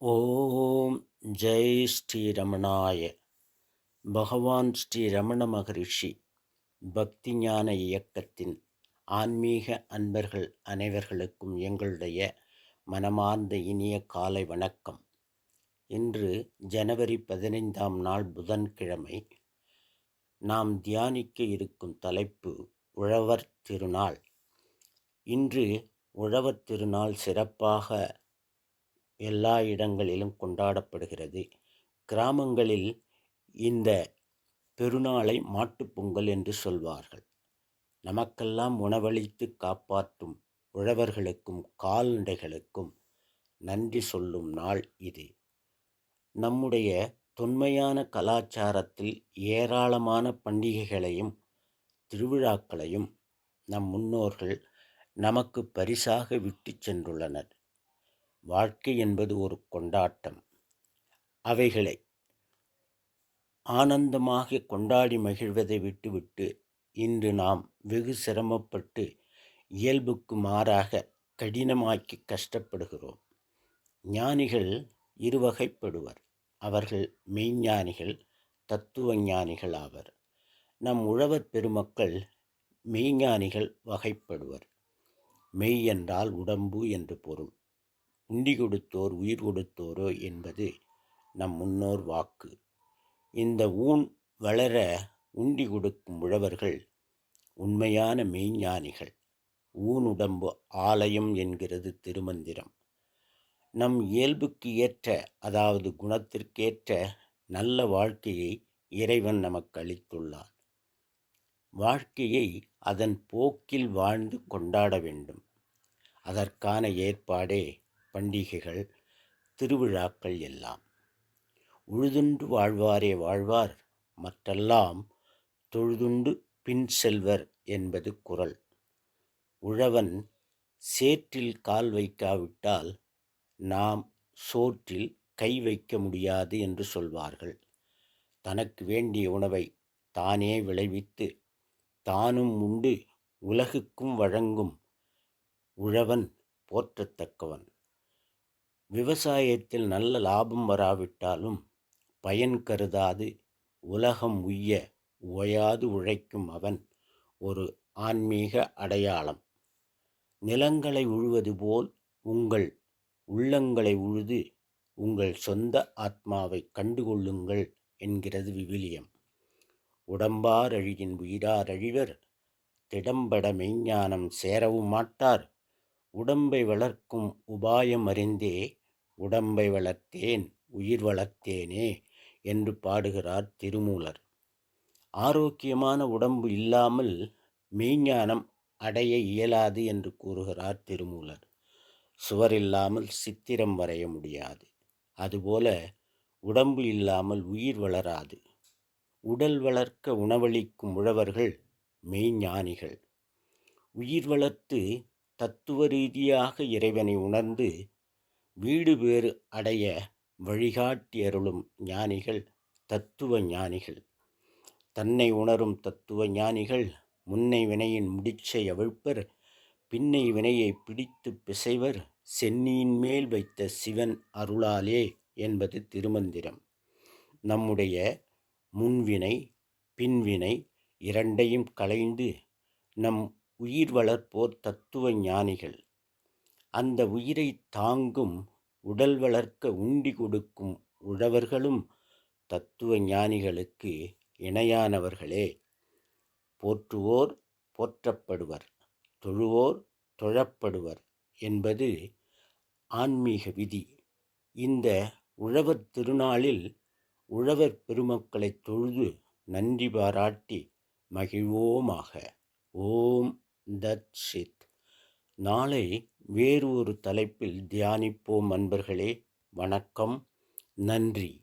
ஓம் ஜெய் ஸ்ரீ ரமணாய. பகவான் ஸ்ரீ ரமண மகரிஷி பக்தி ஞான இயக்கத்தின் ஆன்மீக அன்பர்கள் அனைவர்களுக்கும் எங்களுடைய மனமார்ந்த இனிய காலை வணக்கம். இன்று ஜனவரி பதினைந்தாம் நாள் புதன்கிழமை நாம் தியானிக்க இருக்கும் தலைப்பு உழவர் திருநாள். இன்று உழவர் திருநாள் சிறப்பாக எல்லா இடங்களிலும் கொண்டாடப்படுகிறது. கிராமங்களில் இந்த பெருநாளை மாட்டுப்பொங்கல் என்று சொல்வார்கள். நமக்கெல்லாம் உணவளித்து காப்பாற்றும் உழவர்களுக்கும் கால்நடைகளுக்கும் நன்றி சொல்லும் நாள் இது. நம்முடைய தொன்மையான கலாச்சாரத்தில் ஏராளமான பண்டிகைகளையும் திருவிழாக்களையும் நம் முன்னோர்கள் நமக்கு பரிசாக விட்டு சென்றுள்ளனர். வாழ்க்கை என்பது ஒரு கொண்டாட்டம். அவைகளை ஆனந்தமாக கொண்டாடி மகிழ்வதை விட்டுவிட்டு இன்று நாம் வெகு சிரமப்பட்டு இயல்புக்கு மாறாக கடினமாக்கி கஷ்டப்படுகிறோம். ஞானிகள் இருவகைப்படுவர். அவர்கள் மெய்ஞானிகள் தத்துவ ஞானிகள் ஆவர். நம் உழவர் பெருமக்கள் மெய்ஞானிகள் வகைப்படுவர். மெய் என்றால் உடம்பு என்று பொருள். உண்டி கொடுத்தோர் உயிர் கொடுத்தோரோ என்பது நம் முன்னோர் வாக்கு. இந்த ஊன் வளர உண்டி கொடுக்கும் உழவர்கள் உண்மையான மெய்ஞானிகள். ஊனுடம்பு ஆலயம் என்கிறது திருமந்திரம். நம் இயல்புக்கு ஏற்ற அதாவது குணத்திற்கேற்ற நல்ல வாழ்க்கையை இறைவன் நமக்கு அளித்துள்ளான் வாழ்க்கையை அதன் போக்கில் வாழ்ந்து கொண்டாட வேண்டும். அதற்கான ஏற்பாடே பண்டிகைகள் திருவிழாக்கள் எல்லாம். உழுதுண்டு வாழ்வாரே வாழ்வார் மற்றெல்லாம் தொழுதுண்டு பின் செல்வர் என்பது குரல் உழவன் சேற்றில் கால் வைக்காவிட்டால் நாம் சோற்றில் கை வைக்க முடியாது என்று சொல்வார்கள். தனக்கு வேண்டிய உணவை தானே விளைவித்து தானும் உண்டு உலகுக்கும் வழங்கும் உழவன் போற்றத்தக்கவன். விவசாயத்தில் நல்ல லாபம் வராவிட்டாலும் பயன் கருதாது. உலகம் உய்ய ஓயாது உழைக்கும் அவன் ஒரு ஆன்மீக அடையாளம். நிலங்களை உழுவது போல் உங்கள் உள்ளங்களை உழுது உங்கள் சொந்த ஆத்மாவை கண்டுகொள்ளுங்கள் என்கிறது விவிலியம். உடம்பார் அழியின் உயிரார் அழிவர் திடம்பட மெய்ஞானம் சேரவும் மாட்டார் உடம்பை வளர்க்கும் உபாயம் அறிந்தே உடம்பை வளர்த்தேன் உயிர் வளர்த்தேனே என்று பாடுகிறார் திருமூலர். ஆரோக்கியமான உடம்பு இல்லாமல் மெய்ஞானம் அடைய இயலாது என்று கூறுகிறார் திருமூலர். சுவர் இல்லாமல் சித்திரம் வரைய முடியாது. அதுபோல உடம்பு இல்லாமல் உயிர் வளராது. உடல் வளர்க்க உணவளிக்கும் உழவர்கள் மெய்ஞானிகள். உயிர் வளர்த்து தத்துவ ரீதியாக இறைவனை உணர்ந்து வீடு பேறு அடைய வழிகாட்டி அருளும் ஞானிகள் தத்துவ ஞானிகள். தன்னை உணரும் தத்துவ ஞானிகள் முன்னை வினையின் முடிச்சை அவிழ்ப்பர் பின்னை வினையை பிடித்து பிசைவர் சென்னியின் மேல் வைத்த சிவன் அருளாலே என்பது திருமந்திரம். நம்முடைய முன்வினை பின்வினை இரண்டையும் களைந்து நம் உயிர் வளர்ப்போர் தத்துவ ஞானிகள். அந்த உயிரை தாங்கும் உடல் வளர்க்க உண்டி கொடுக்கும் உழவர்களும் தத்துவ ஞானிகளுக்கு இணையானவர்களே. போற்றுவோர் போற்றப்படுவர் தொழுவோர் தொழப்படுவர் என்பது ஆன்மீக விதி. இந்த உழவர் திருநாளில் உழவர் பெருமக்களை தொழுது நன்றி பாராட்டி மகிழ்வோமாக. ஓம் தத் சித். நாளை வேறு ஒரு தலைப்பில் தியானிப்போம் அன்பர்களே. வணக்கம். நன்றி.